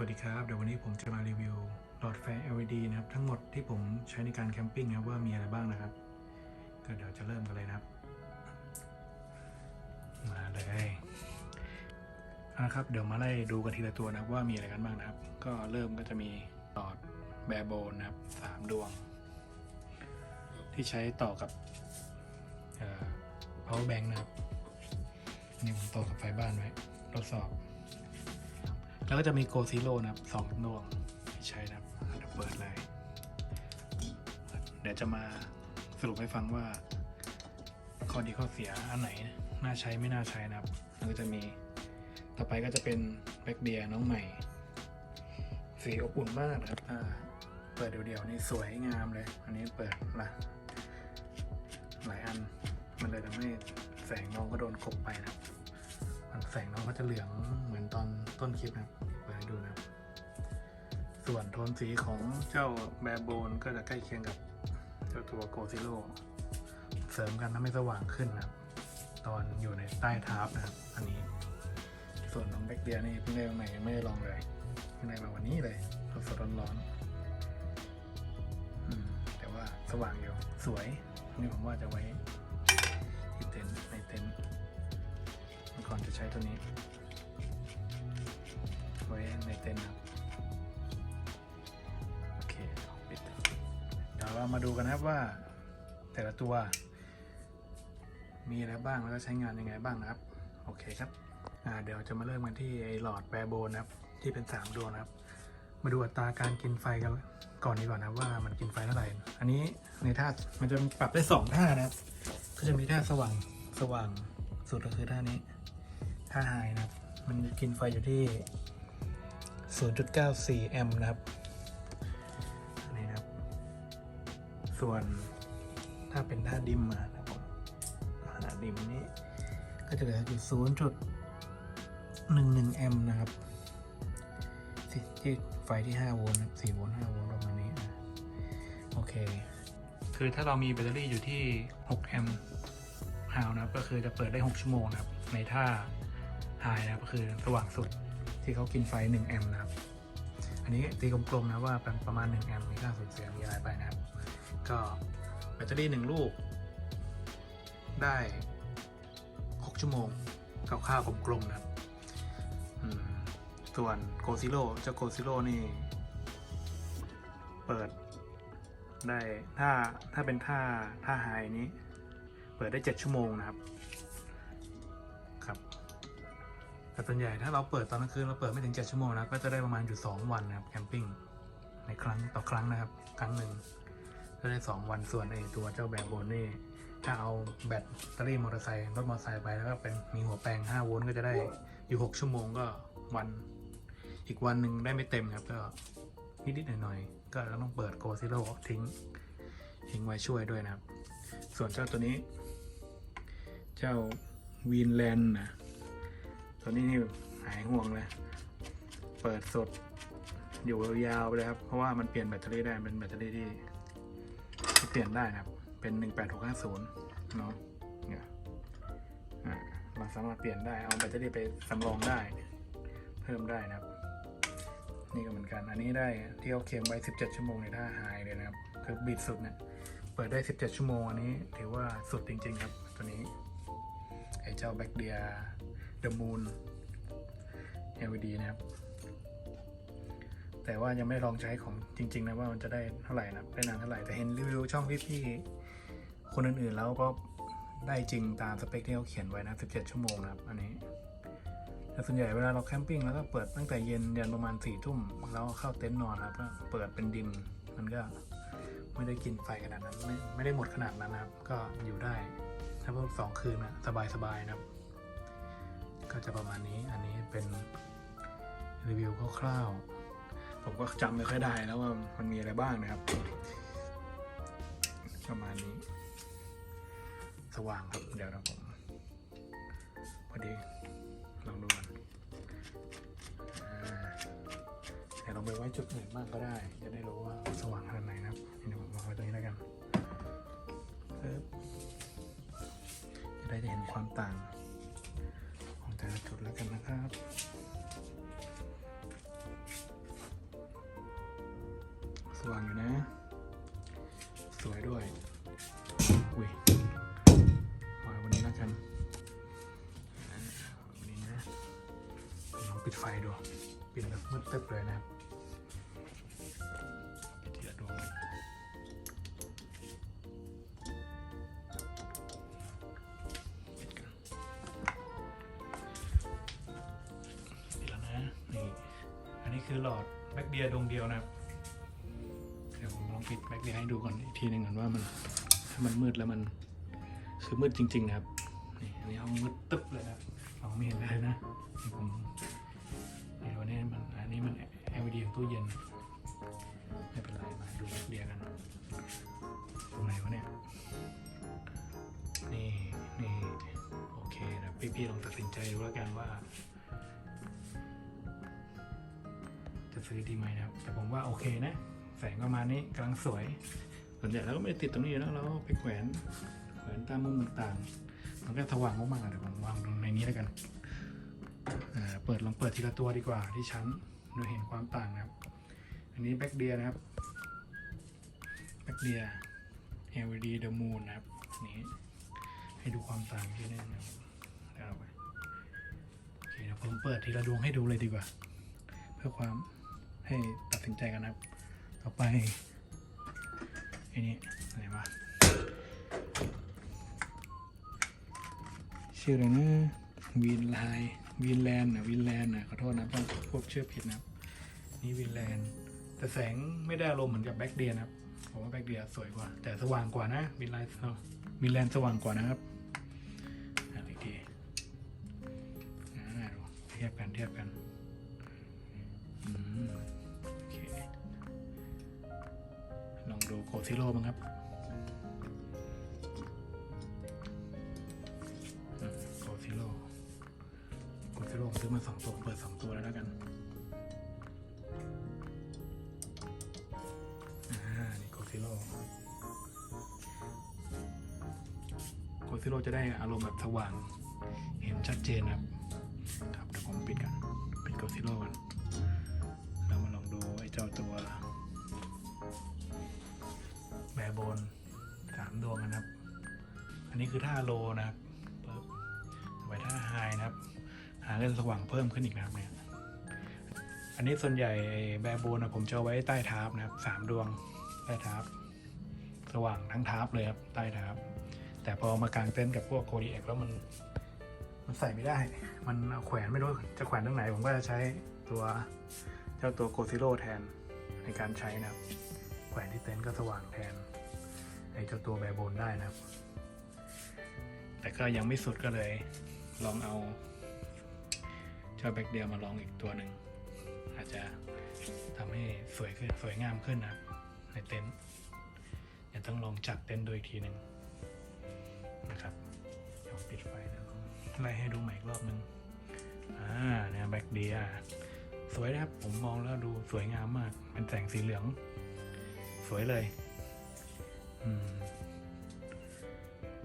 สวัสดีครับ เดี๋ยววันนี้ผมจะมารีวิวหลอดไฟ LED นะครับ ทั้งหมดที่ผมใช้ในการแคมปิ้งนะว่ามีอะไรบ้างนะครับ ก็เดี๋ยวจะเริ่มกันเลยนะครับ มาเลยเอาละครับ เดี๋ยวมาไล่ดูกันทีละตัวนะครับว่ามีอะไรกันบ้างนะครับ ก็เริ่มก็จะมีหลอดแบรโบนนะครับสามดวง ที่ใช้ต่อกับเอ่อ power bank นะครับ นี่ผมต่อกับไฟบ้านไว้ทดสอบ แล้วก็จะมีโกซิโร่นะครับสองดวงใช้นะครับเดี๋ยวเปิดเลย เดี๋ยวจะมาสรุปให้ฟังว่า ข้อดีข้อเสียอันไหนน่าใช้ไม่น่าใช้นะครับแล้วก็จะมีต่อไปก็จะเป็นแบ็กเดียน้องใหม่ สีอบอุ่นมากนะครับเปิดเดี่ยวๆนี่สวยงามเลย อันนี้เปิดละหลายอันมันเลยทำให้แสงน้องก็โดนกบไปนะครับ แสงน้องก็จะเหลืองเหมือนตอนต้นคลิปนะครับเปิดให้ดูนะครับ ส่วนโทนสีของเจ้าแบร์โบนก็จะใกล้เคียงกับเจ้าตัวโกซิโร่เสริมกันทำให้สว่างขึ้นนะครับ ตอนอยู่ในใต้ทาร์ปนะครับ อันนี้ ส่วนน้องแบคเดียนี่เพิ่งได้มาใหม่ยังไม่ได้ลองเลยเพิ่งได้มาวันนี้เลยสดๆร้อนๆอืมแต่ว่าสว่างอยู่สวยอันนี้ผมว่าจะไว้ที่เต็นท์ในเต็นท์ ก่อนจะใช้ตัวนี้ไว้ในเต็นท์ครับโอเคปิดเดี๋ยวเรามาดูกันนะครับว่า แต่ละตัว มีอะไรบ้างแล้วก็ใช้งานยังไงบ้างนะครับ โอเคครับเดี๋ยวจะมาเริ่มกันที่ไอหลอดแบร์โบนนะครับที่เป็น 3 ดวงนะครับ มาดูอัตราการกินไฟกันก่อนดีกว่านะว่ามันกินไฟเท่าไหร่ อันนี้ในท่ามันจะปรับได้สองท่านะครับ ก็จะมีท่าสว่างสว่างสุดก็คือท่านี้ ท่าไฮนะครับ มันกินไฟอยู่ที่ 0.94 แอมป์นะครับนนี้นะครับ ส่วนถ้าเป็นท่าดิมมานะครับผมท่าดิมนี้ ก็จะเหลืออยู่0.11 แอมป์นะครับที่ที่ไฟที่ 5 โวลต์4โวลต์5โวลต์ประมาณนี้โอเค คือถ้าเรามีแบตเตอรี่อยู่ที่ 6 แอมป์ฮาวนะครับ ก็คือจะเปิดได้ 6 ชั่วโมงนะครับ ในท่า ไฮนะครับก็คือสว่างสุดที่เขากินไฟ 1 แอมป์นะครับ อันนี้ตีกลมๆนะว่าเป็นประมาณ 1 แอมป์มีค่าสูญเสียมีอะไรไปนะครับ ก็แบตเตอรี่ 1 ลูก ได้ 6 ชั่วโมงคร่าวๆกลมๆนะครับส่วนโกซิโ o เจ้าโกซิโ o นี่ เปิดได้ถ้าถ้าเป็นท่าท่าไฮนี้ เปิดได้ 7 ชั่วโมงนะครับครับ แต่ส่วนใหญ่ถ้าเราเปิดตอนกลางคืนเราเปิดไม่ถึง 7 ชั่วโมงนะก็จะได้ประมาณอยู่ 2 วันนะครับแคมปิ้งในครั้งต่อครั้งนะครับ ครั้งหนึ่งก็ได้ 2 วันส่วนไอ้ตัวเจ้าแบบโบนนี่ถ้าเอาแบตเตอรี่มอเตอร์ไซค์รถมอเตอร์ไซค์ไปแล้วก็เป็นมีหัวแปลง 5 โวลต์ก็จะได้อยู่ 6 ชั่วโมงก็วัน อีกวันหนึ่งได้ไม่เต็มครับก็นิดๆหน่อยๆก็ต้องเปิดโกซิโ o ทิ้งทิ้งไว้ช่วยด้วยนะครับ ส่วนเจ้าตัวนี้ เจ้าวีนแลนด์นะ ตัวนี้นี่หายห่วงเลย เปิดสด อยู่ยาวไปเลยครับ เพราะว่ามันเปลี่ยนแบตเตอรี่ได้ เป็นแบตเตอรี่ที่ที่เปลี่ยนได้นะครับ เป็น 18650 เนาะเนี่ยเราสามารถเปลี่ยนได้ เอาแบตเตอรี่ไปสำรองได้ เพิ่มได้นะครับ นี่ก็เหมือนกัน อันนี้ได้ที่เขาเค็มไว้ 17 ชั่วโมงในท่าไฮเลยนะครับ คือบีดสุดเนี่ย เปิดได้ 17 ชั่วโมง อันนี้ถือว่าสุดจริง ๆ ครับ ตัวนี้ ไอ้เจ้าแบคเดีย เดอะมูน LED นะครับ แต่ว่ายังไม่ลองใช้ของจริง ๆ นะว่ามันจะได้เท่าไหร่นะได้นานเท่าไหร่ แต่เห็นรีวิวช่องพี่ๆคนอื่นๆแล้วก็ได้จริงตามสเปคที่เขาเขียนไว้นะ 17 ชั่วโมงนะครับ อันนี้ แต่ส่วนใหญ่เวลาเราแคมปิ้งแล้วก็เปิดตั้งแต่เย็นยันประมาณ4ทุ่มแล้วเข้าเต็นท์นอนครับก็เปิดเป็นดิมมันก็ไม่ได้กินไฟขนาดนั้น ไม่ไม่ได้หมดขนาดนั้นนะครับ ก็อยู่ได้ถ้าพวกสองคืนนะสบายๆนะครับ ก็จะประมาณนี้ อันนี้เป็นรีวิวคร่าวๆ ผมก็จำไม่ค่อยได้แล้วว่ามันมีอะไรบ้างนะครับ ประมาณนี้ สว่างครับ เดี๋ยวนะผม พอดี ลองดูกันอ่าเดี๋ยวเราไปไว้จุดอื่นบ้างก็ได้ จะได้รู้ว่าสว่างขนาดไหนนะครับเดี๋ยวผมวางไว้ตรงนี้แล้วกันจะได้เห็นความต่าง จุดแล้วกันนะครับสว่างอยู่นะ สวยด้วย อุ้ยวางวันนี้แล้วกันวันนี้นะลองปิดไฟดู ปิดแบบมืดตึ๊บเลยนะครับ คือหลอดแบคเดียดวงเดียวนะครับ เดี๋ยวผมลองปิดแบคเดียให้ดูก่อนอีกทีหนึ่งก่อนว่ามันถ้ามันมืดแล้วมันคือมืดจริง ๆ นะครับ นี่อันนี้ห้องมืดตึ๊บเลยนะครับมองไม่เห็นเลยนะนี่ผมนี่วันนี้มันอันนี้มัน LED ของตู้เย็น ไม่เป็นไรมาดูแบคเดียกันตรงไหนวะเนี่ยนี่นี่โอเคนะพี่ๆลองตัดสินใจดูแล้วกันว่า ซื้อดีไหมนะครับ แต่ผมว่าโอเคนะ แสงประมาณนี้กำลังสวยส่วนใหญ่แล้วก็ไม่ติดตรงนี้อยู่แล้วเราไปแขวนแขวนตามมุมต่างๆ มันก็สว่างมากๆเดี๋ยวผมวางตรงในนี้แล้วกันเปิดลองเปิดทีละตัวดีกว่าที่ชั้นดยเห็นความต่างนะครับ อันนี้แบ็กเดียนะครับแบ็กเดีย LED The Moon นะครับนี้ให้ดูความต่างที่นี่นะครับเดี๋ยวเอาไปโอเคเดี๋ยวผมเปิดทีละดวงให้ดูเลยดีกว่า เพื่อความ ให้ตัดสินใจกันนะครับ ต่อไปไอ้นี่อะไรวะชื่ออะไรนะวินไลน์วินแลนด์นะวินแลนด์นะขอโทษนะต้องพวกชื่อผิดนะครับนี่วินแลนด์แต่แสงไม่ได้อารมณ์เหมือนกับแบ็กเดียนะครับผมว่าแบ็กเดียสวยกว่า แต่สว่างกว่านะวินไลน์วินแลนด์สว่างกว่านะครับอีกทีอ่าดูเทียบกันเทียบกัน โกซิโร่บ้างครับโกซิโร่โกซิโร่ซื้อมาสองตัวเปิดสองตัวแล้วแล้วกันอ่านี่โกซิโร่โกซิโร่จะได้อารมณ์แบบสว่าง เห็นชัดเจนครับครับเดี๋ยวผมปิดกันปิดโกซิโร่กันเรามาลองดูไอ้เจ้าตัว แบร์โบนสามดวงนะครับ อันนี้คือท่าโลนะครับปึ๊บไว้ท่าไฮนะครับ หาเล่นสว่างเพิ่มขึ้นอีกนะครับเนี่ย อันนี้ส่วนใหญ่แบร์โบนนะผมจะไว้ใต้ทาร์นะครับสามดวงใต้ทาร์สว่างทั้งทาร์เลยครับใต้ทาร์แต่พอมากางเต็นกับพวกโคดีเอ็กแล้วมันมันใส่ไม่ได้ มันเอาแขวนไม่รู้จะแขวนตรงไหน ผมก็จะใช้ตัวเจ้าตัวโกซิโ o แทนในการใช้นะครับ แขวนที่เต็นท์ก็สว่างแทนไอ้เจ้าตัวแบโบนได้นะครับ แต่ก็ยังไม่สุดก็เลย ลองเอาเจ้าแบ็กเดียมาลองอีกตัวหนึ่ง อาจจะทำให้สวยขึ้นสวยงามขึ้นนะในเต็นท์เดี๋ยวต้องลองจัดเต็นท์ดูอีกทีหนึ่งนะครับเดี๋ยวปิดไฟแล้วไล่ให้ดูใหม่อีกรอบหนึงอ่าเนี่ยแบ็กเดียสวยนะครับ ผมมองแล้วดูสวยงามมาก เป็นแสงสีเหลือง สวยเลยอืม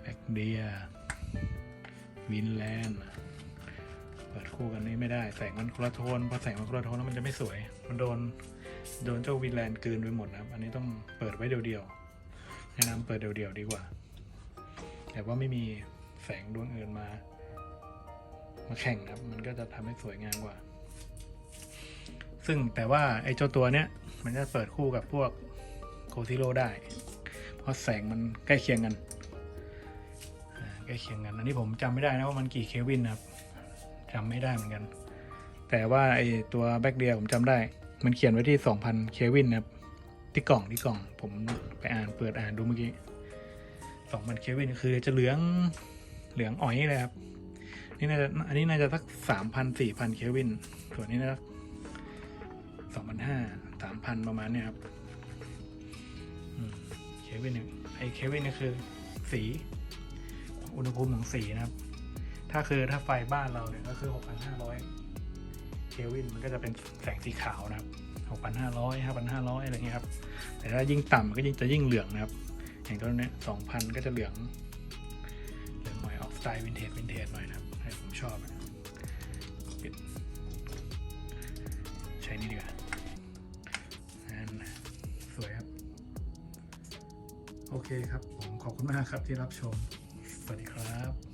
แบ็กเดียวินแลนด์เปิดคู่กันนี่ไม่ได้ แสงมันคนละโทนพอแสงมันคนละโทนแล้วมันจะไม่สวย มันโดนโดนเจ้าวินแลนด์กืนไปหมดนะครับ อันนี้ต้องเปิดไว้เดียวๆแนะนำเปิดเดียวๆดีกว่า แต่ว่าไม่มีแสงดวงอื่นมา มาแข่งนะครับ มันก็จะทำให้สวยงามกว่า ซึ่งแต่ว่าไอ้เจ้าตัวเนี้ยมันจะเปิดคู่กับพวก ซิโ o ได้ เพราะแสงมันใกล้เคียงกันใกล้เคียงกัน อันนี้ผมจำไม่ได้นะว่ามันกี่เคลวินนะครับจำไม่ได้เหมือนกัน แต่ว่าไอตัวแบ็กเดียผมจำได้ มันเขียนไว้ที่ 2,000 เคลวินนะครับที่กล่องที่กล่อง ผมไปอ่านเปิดอ่านดูเมื่อกี้ 2,000 เคลวินคือจะเหลืองเหลืองอ่อยเลยครับนี่น่าจะอันนี้น่าจะสัก 3,000 4,000 เคลวิน ส่วนนี้นะสองพันห้าสามพันประมาณนี้ครับ เควินเนี่ยไอเควินนี่คือสี อุณหภูมิของสีนะครับ ถ้าคือถ้าไฟบ้านเราเนี่ยก็คือหกพันห้าร้อยเควินมันก็จะเป็นแสงสีขาวนะครับหกพันห้าร้อยห้าพันห้าร้อยอะไรเงี้ยครับ แต่ถ้ายิ่งต่ำมันก็ยิ่งจะยิ่งเหลืองนะครับ อย่างตัวนี้ยสองพันก็จะเหลือง เหลืองหน่อยออกสไตล์วินเทจวินเทจหน่อยนะครับให้ผมชอบนะปิดใช้นี่ดีกว่าสวยครับ โอเคครับผมขอบคุณมากครับที่รับชม สวัสดีครับ